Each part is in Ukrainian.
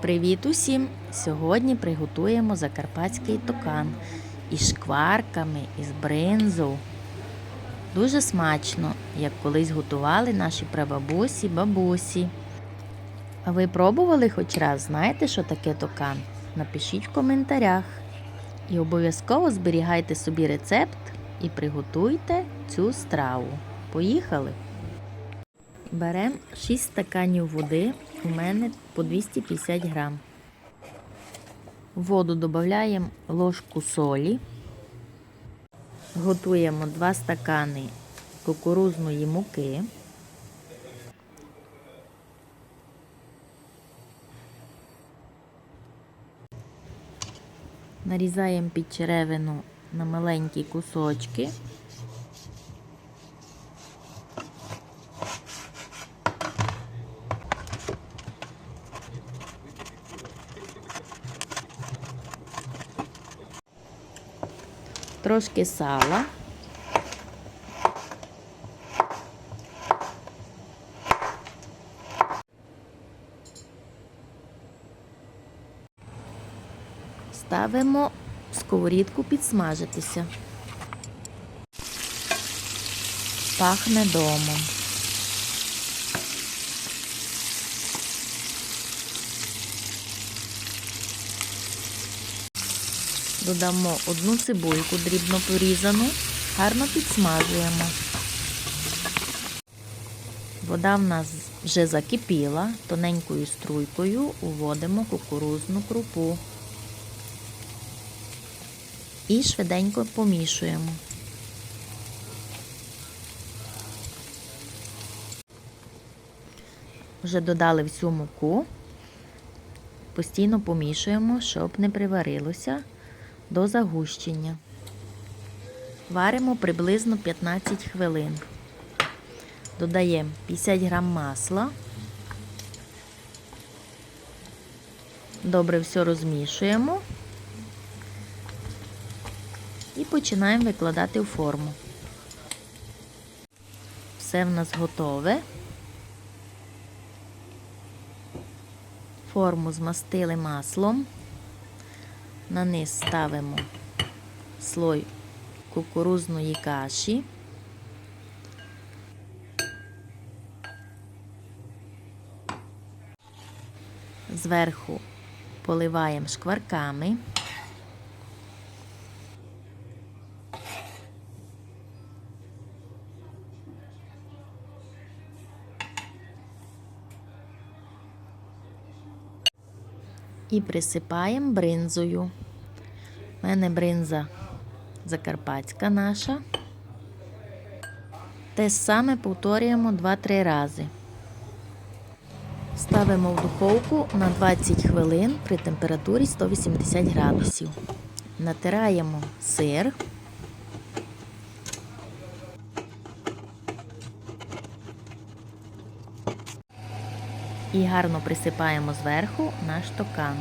Привіт усім! Сьогодні приготуємо закарпатський токан із шкварками, із бринзою. Дуже смачно, як колись готували наші прабабусі, бабусі. А ви пробували хоч раз, знаєте, що таке токан? Напишіть в коментарях. І обов'язково зберігайте собі рецепт і приготуйте цю страву. Поїхали! Беремо 6 стаканів води, у мене по 250 грам. Воду додаємо ложку солі. Готуємо 2 стакани кукурузної муки. Нарізаємо підчеревину на маленькі кусочки. Трошки сала. Ставимо сковорідку підсмажитися. Пахне домом. Додамо одну цибульку дрібно порізану, гарно підсмажуємо. Вода в нас вже закипіла, тоненькою струйкою уводимо кукурузну крупу і швиденько помішуємо. Вже додали всю муку, постійно помішуємо, щоб не приварилося до загущення. Варимо приблизно 15 хвилин. Додаємо 50 грам масла. Добре все розмішуємо і починаємо викладати в форму. Все в нас готове. Форму змастили маслом. На низ ставимо слой кукурузної каші. Зверху поливаємо шкварками. І присипаємо бринзою. У мене бринза закарпатська наша. Те саме повторюємо 2-3 рази. Ставимо в духовку на 20 хвилин при температурі 180 градусів. Натираємо сир. І гарно присипаємо зверху наш токан.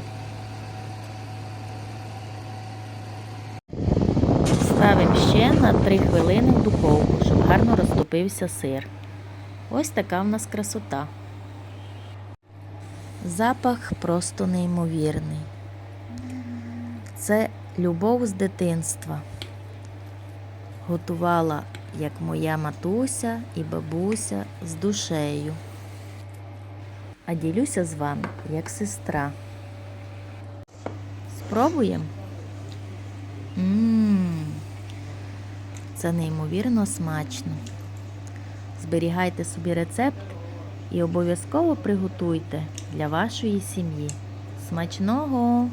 Ставимо ще на 3 хвилини в духовку, щоб гарно розтопився сир. Ось така в нас красота. Запах просто неймовірний. Це любов з дитинства. Готувала як моя матуся і бабуся з душею. А ділюся з вами як сестра. Спробуємо? Ммм, це неймовірно смачно. Зберігайте собі рецепт і обов'язково приготуйте для вашої сім'ї. Смачного!